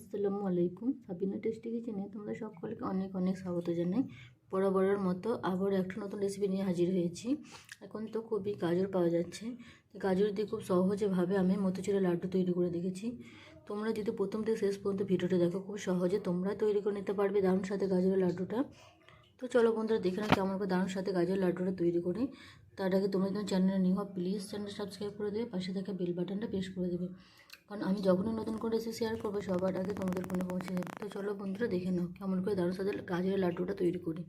আসসালামু আলাইকুম। সাবিনা টেস্টি কিচেনে তোমরা সকলকে অনেক অনেক স্বাগত জানাই। বরাবরের মতো আবার একটা নতুন রেসিপি নিয়ে হাজির হয়েছি। এখন তো খুবই গাজর পাওয়া যাচ্ছে। গাজর দিয়ে খুব সহজেভাবে আমি মতিচুরের লাড্ডু তৈরি করে দেখেছি। তোমরা যদি প্রথম থেকে শেষ পর্যন্ত ভিডিওটা দেখো, খুব সহজে তোমরা তৈরি করে নিতে পারবে দারুণ সাথে গাজরের লাড্ডুটা। তো চলো বন্ধুরা, দেখে নাও কেমন করে দারুণ সাথে গাজরের লাড্ডুটা তৈরি করি। তার আগে তোমরা যখন চ্যানেলে নিউ হও প্লিজ চ্যানেলটা সাবস্ক্রাইব করে দেবে পাশে থাকা বেল বাটনটা প্রেস করে দেবে। কারণ আমি যখনই নতুন করে এসে শেয়ার করব, সবার আগে তোমাদের ফোনে পৌঁছে যাবে। তো চলো বন্ধুরা, দেখে নাও কেমন করে দারুণ স্বাদের গাজরের লাড্ডুটা তৈরি করি।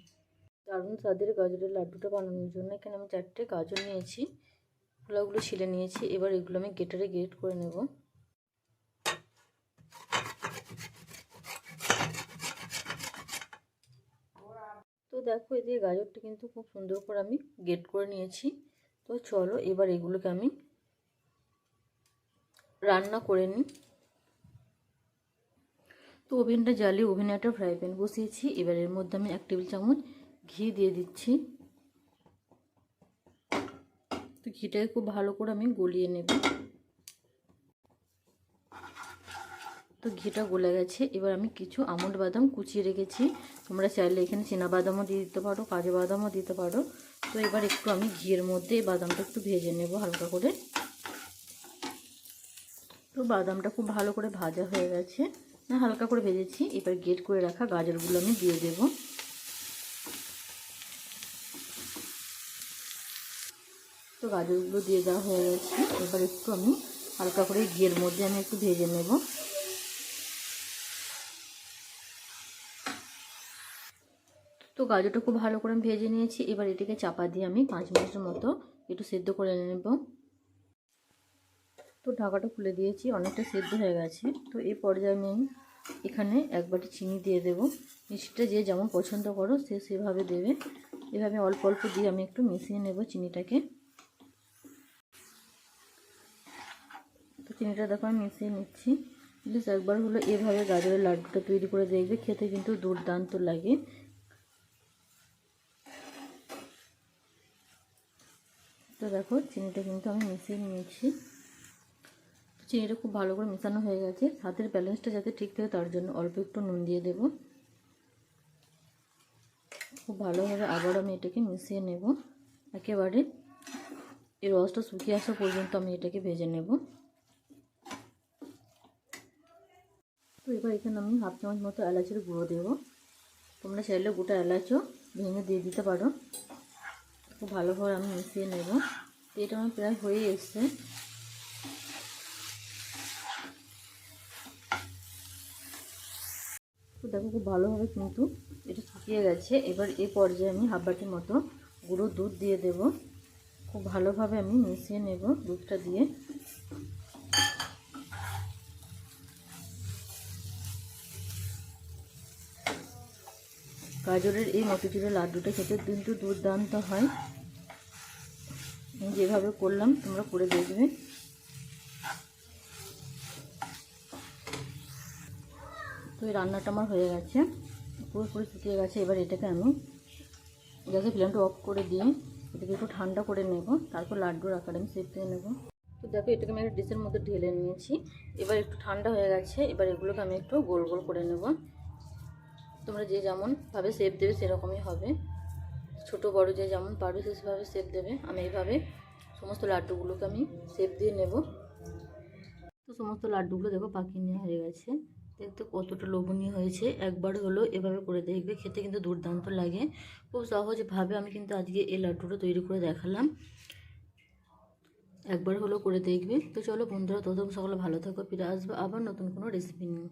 দারুণ স্বাদের গাজরের লাড্ডুটা বানানোর জন্য এখানে আমি চারটে গাজর নিয়েছি খোলাগুলো ছিলে নিয়েছি, এবার এগুলো আমি গেটারে গ্রেট করে নেব। দেখো এদিকে গাজরটা কিন্তু খুব সুন্দর করে আমি গেট করে নিয়েছি। তো চলো, এবার এগুলোকে আমি রান্না করে নিই। তো ওভেনটা জ্বালিয়ে ওভেনে একটা ফ্রাই প্যান বসিয়েছি। এবার এর মধ্যে আমি এক টেবিল চামচ ঘি দিয়ে দিচ্ছি। তো ঘিটাকে খুব ভালো করে আমি গলিয়ে নেব। তো ঘিটা গলে গেছে। এবার আমি কিছু আমন্ড বাদাম কুচিয়ে রেখেছি। তোমরা চাইলে এখানে চীনা বাদামও দিয়ে দিতে পারো, কাজু বাদামও দিতে পারো। তো এবার একটু আমি ঘিয়ের মধ্যে বাদামটা একটু ভেজে নেব হালকা করে। তো বাদামটা খুব ভালো করে ভাজা হয়ে গেছে। না, হালকা করে ভেজেছি। এবার গেট করে রাখা গাজরগুলো আমি দিয়ে দেব। তো গাজরগুলো দিয়ে দেওয়া হয়ে গেছে। এবার একটু আমি হালকা করে ঘিয়ের মধ্যে আমি একটু ভেজে নেব। তো গাজরটা খুব ভালো করে ভেজে নিয়েছি। এবার এটাকে চাপা দিয়ে আমি পাঁচ মিনিটের মতো একটু সেদ্ধ করে নেব। তো ঢাকাটা খুলে দিয়েছি, অনেকটা সেদ্ধ হয়ে গেছে। তো এই পর্যায়ে আমি এখানে এক বাটি চিনি দিয়ে দেব। মিষ্টিটা যে যেমন পছন্দ করো, সে সেভাবে দেবে। এভাবে অল্প অল্প দিয়ে আমি একটু মিশিয়ে নেব চিনিটাকে। তো চিনিটা দেখো আমি মিশিয়ে নিচ্ছি। প্লিজ একবার হলো এভাবে গাজরের লাড্ডুটা তৈরি করে দেখবে, খেতে কিন্তু দুর্দান্ত লাগে। তো দেখো চিনিটা কিন্তু আমি মিশিয়ে নিয়েছি। চিনিটা খুব ভালো করে মেশানো হয়ে গেছে। হাতের ব্যালেন্সটা যাতে ঠিক থাকে তার জন্য অল্প একটু নুন দিয়ে দেব। খুব ভালোভাবে আবার আমি এটাকে মিশিয়ে নেব। একেবারে এই রসটা শুকিয়ে আসা পর্যন্ত আমি এটাকে ভেজে নেব। তো এবার এখানে আমি হাফ চামচ মতো এলাচের গুঁড়ো দেব। তোমরা চাইলে গোটা এলাচও ভেঙে দিয়ে দিতে পারো। খুব ভালোভাবে আমি মিশিয়ে নেব। এটা আমার প্রায় হয়ে এসছে। দেখো খুব ভালোভাবে কিন্তু এটা শুকিয়ে গেছে। এবার এ পর্যায়ে আমি হাফ বাটির মতো গুঁড়ো দুধ দিয়ে দেব। খুব ভালোভাবে আমি মিশিয়ে নেব দুধটা দিয়ে। গাজরের এই মতিচুরের লাড্ডুটা খেতে কিন্তু দুর্দান্ত হয়। যেভাবে করলাম, তোমরা করে দেখবে। তো এই রান্নাটা আমার হয়ে গেছে। পুরোপুরি শুকিয়ে গেছে। এবার এটাকে আমি গ্যাসের ফ্লেমটা অফ করে দিয়ে এটাকে একটু ঠান্ডা করে নেব। তারপর লাড্ডুর আকারে আমি সেপ দিয়ে নেব। তো দেখো, এটাকে আমি একটা ডিশের মধ্যে ঢেলে নিয়েছি। এবার একটু ঠান্ডা হয়ে গেছে। এবার এগুলোকে আমি একটু গোল গোল করে নেব। তোমরা যে যেমনভাবে সেপ দেবে সেরকমই হবে। ছোট বড় যে যেমন পারবে সে সেভাবে সেপ দেবে। আমি এইভাবে সমস্ত লাড্ডুগুলোকে আমি সেপ দিয়ে নেব। তো সমস্ত লাড্ডুগুলো দেখো পাকিয়ে নেওয়া হয়ে গেছে। দেখতে কতটা লোভনীয় হয়েছে। একবার হলো এভাবে করে দেখবে, খেতে কিন্তু দুর্দান্ত লাগে। খুব সহজভাবে আমি কিন্তু আজকে এই লাড্ডুটা তৈরি করে দেখালাম। একবার হলো করে দেখবে। তো চলো বন্ধুরা তত সকলে ভালো থাকো, ফিরে আসব আবার নতুন কোনো রেসিপি নিয়ে।